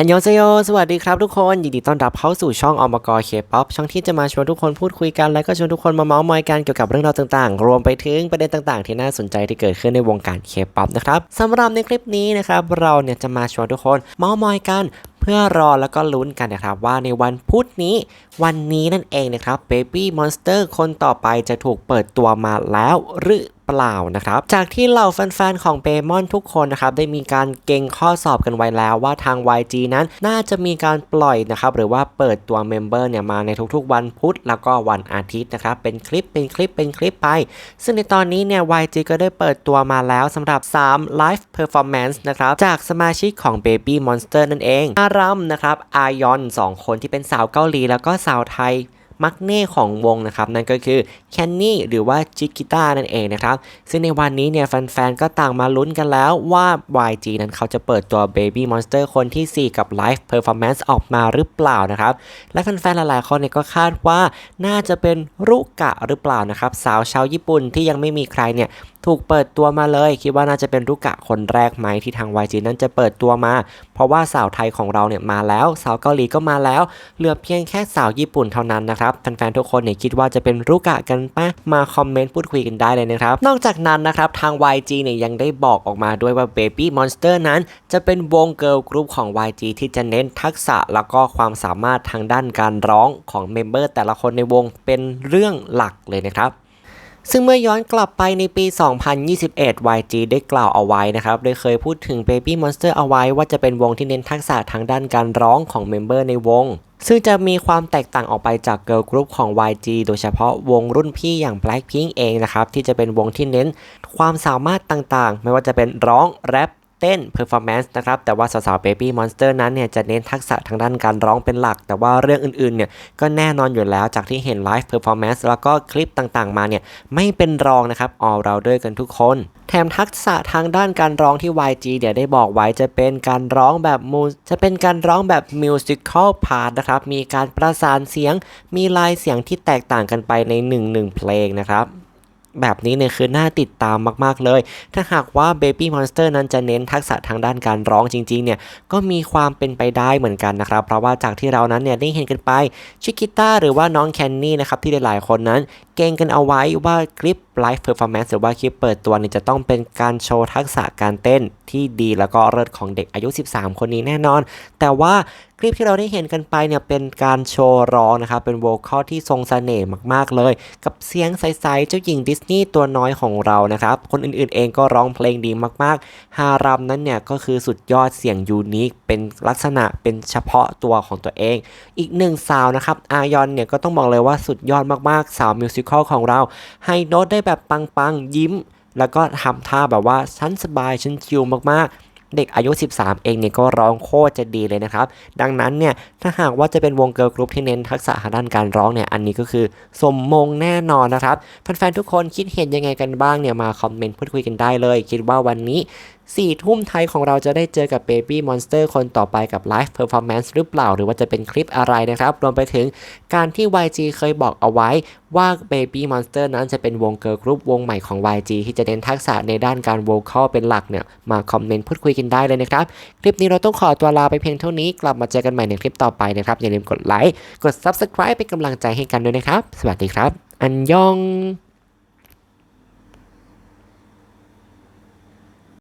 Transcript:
อันยองเซโย สวัสดีครับทุกคน ยินดีต้อนรับเข้าสู่ช่องอมกรเคป๊อปช่องที่จะมาชวนทุกคนพูดคุยกัน และก็ชวนทุกคนมาเมาส์มอยกันเกี่ยวกับเรื่องราวต่างๆ รวมไปถึงประเด็นต่างๆ ที่น่าสนใจที่เกิดขึ้นในวงการเคป๊อปนะครับสำหรับในคลิปนี้นะครับเราเนี่ยจะมาชวนทุกคนเมาส์มอยกันเพื่อรอแล้วก็ลุ้นกันนะครับว่าในวันพุธนี้ วันนี้นั่นเองนะครับ Baby Monster คนต่อไปจะถูกเปิดตัวมาแล้วหรือ เปล่านะครับ จากที่เหล่าแฟนๆของเบมอนทุกคนนะครับได้มีการเก่งข้อสอบกันไว้แล้วว่าทาง YG นั้นน่าจะมีการปล่อยนะครับหรือว่าเปิดตัวเมมเบอร์เนี่ยมาในทุกๆ วันพุธแล้วก็วันอาทิตย์นะครับเป็นคลิปเป็นคลิปเป็นคลิปไป ซึ่งในตอนนี้เนี่ย YG ก็ได้เปิดตัวมาแล้วสำหรับ 3 Live Performance นะครับจากสมาชิกของ Baby Monster นั่นเองอารัมนะครับอายอน 2 คนที่เป็นสาวเกาหลีแล้วก็สาวไทย มักเน่ของวงนะครับนั่นก็คือแคนนี่หรือว่าจิกิต้านั่นเองนะครับซึ่งในวันนี้เนี่ยแฟนๆ ก็ต่างมาลุ้นกันแล้วว่า YG นั้นเขาจะเปิดตัว Baby Monster คนที่ 4 กับ Live Performance ออกมาหรือเปล่านะครับ และแฟนๆ หลายๆ คนเนี่ยก็คาดว่าน่าจะเป็นรุกะหรือเปล่านะครับ สาวชาวญี่ปุ่นที่ยังไม่มีใครเนี่ยถูกเปิดตัวมาเลย คิดว่าน่าจะเป็นรุกกะคนแรกไหมที่ทาง YG นั้นจะเปิดตัวมา เพราะว่าสาวไทยของเราเนี่ยมาแล้ว สาวเกาหลีก็มาแล้ว เหลือเพียงแค่สาวญี่ปุ่นเท่านั้นนะครับแฟนๆทุกคนเนี่ยคิดว่าจะเป็นรุกะกันปะมาคอมเมนต์พูดคุยกันได้เลยนะครับ นอกจากนั้นนะครับทาง YG เนี่ยยังได้บอกออกมาด้วยว่า Baby Monster นั้น จะเป็นวงเกิร์ลกรุ๊ปของ YG ที่จะเน้นทักษะแล้วก็ความสามารถทางด้านการร้องของเมมเบอร์แต่ละคนในวงเป็นเรื่องหลักเลยนะครับ ซึ่งเมื่อย้อนกลับไปในปี 2021 YG ได้กล่าวเอาไว้นะครับ โดยเคยพูดถึง Baby Monster เอาไว้ว่าจะเป็นวงที่เน้นทักษะทางด้านการร้องของเมมเบอร์ในวง ซึ่งจะมีความแตกต่างออกไปจากเกิร์ลกรุ๊ปของ YG โดยเฉพาะวงรุ่นพี่อย่าง Blackpink เองนะครับ ที่จะเป็นวงที่เน้นความสามารถต่างๆ ไม่ว่าจะเป็นร้อง แรป เต้น performance นะครับ แต่ว่าสาวๆ Baby Monster นั้นเนี่ยจะเน้นทักษะทางด้านการร้องเป็นหลัก แต่ว่าเรื่องอื่นๆ เนี่ยก็แน่นอนอยู่แล้วจากที่เห็น live performance แล้วก็คลิปต่างๆ มาเนี่ยไม่เป็นรองนะครับ all rounder กันทุกคน แถมทักษะทางด้านการร้องที่ YG เดี๋ยวได้บอกไว้จะเป็นการร้องแบบมูจะเป็นการร้องแบบ musical part นะครับ มีการประสานเสียง มีลายเสียงที่แตกต่างกันไปในหนึ่งหนึ่งเพลงนะครับ แบบนี้เนี่ยคือน่าติดตามมาก ๆ เลย ถ้าหากว่า Baby Monster นั้นจะเน้นทักษะทางด้านการร้องจริง ๆ เนี่ย ก็มีความเป็นไปได้เหมือนกันนะครับ เพราะว่าจากที่เรานั้นเนี่ยได้เห็นกันไปชิกิต้าหรือว่าน้องแคนนี่นะครับที่หลายๆคนนั้น เก่งกันเอาไว้ว่าคลิป Live Performance หรือว่าคลิปเปิดตัวเนี่ยจะต้องเป็นการโชว์ทักษะการเต้นที่ดีแล้วก็เลิศของเด็กอายุ 13 คนนี้แน่นอน แต่ว่าคลิปที่เราได้เห็นกันไปเนี่ยเป็นการโชว์ร้องนะครับ เป็นโวคอลที่ทรงเสน่ห์มาก ๆ เลย กับเสียงใส ๆ เจ้าหญิงดิสนีย์ตัวน้อยของเรานะครับ คนอื่น ๆ เองก็ร้องเพลงดีมาก ๆ ฮารามนั้นเนี่ยก็คือสุดยอดเสียงยูนิค เป็นลักษณะเป็นเฉพาะตัวของตัวเอง อีกหนึ่งสาวนะครับ อายอนเนี่ยก็ต้องบอกเลยว่าสุดยอดมาก ๆ สาวมิวสิควลของเรา ให้โน้ตได้แบบปังๆ ยิ้ม แล้วก็ทำท่าแบบว่าฉันสบายฉันชิลมากๆเด็กอายุ 13 เองเนี่ยก็ร้องโคตรจะดีเลยนะครับ ดังนั้นเนี่ยถ้าหากว่าจะเป็นวงเกิร์ลกรุ๊ปที่เน้นทักษะทางด้านการร้องเนี่ยอันนี้ก็คือสมมงแน่นอนนะครับ แฟนๆ ทุกคนคิดเห็นยังไงกันบ้างเนี่ยมาคอมเมนต์พูดคุยกันได้เลย คิดว่าวันนี้ 4ทุ่มไทยของเราจะได้เจอกับ Baby Monster คนต่อไปกับ Live Performance หรือเปล่า หรือว่าจะเป็นคลิปอะไรนะครับ รวมไปถึงการที่ YG เคยบอกเอาไว้ว่า Baby Monster นั้นจะเป็นวงเกิร์ลกรุ๊ปวงใหม่ของ YG ที่จะเน้นทักษะในด้านการโวคอลเป็นหลักเนี่ย มาคอมเมนต์พูดคุยกันได้เลยนะครับ คลิปนี้เราต้องขอตัวลาไปเพียงเท่านี้ กลับมาเจอกันใหม่ในคลิปต่อไปนะครับ อย่าลืมกดไลค์ กด Subscribe เป็นกำลังใจให้กันด้วยนะครับ สวัสดีครับ อันยอง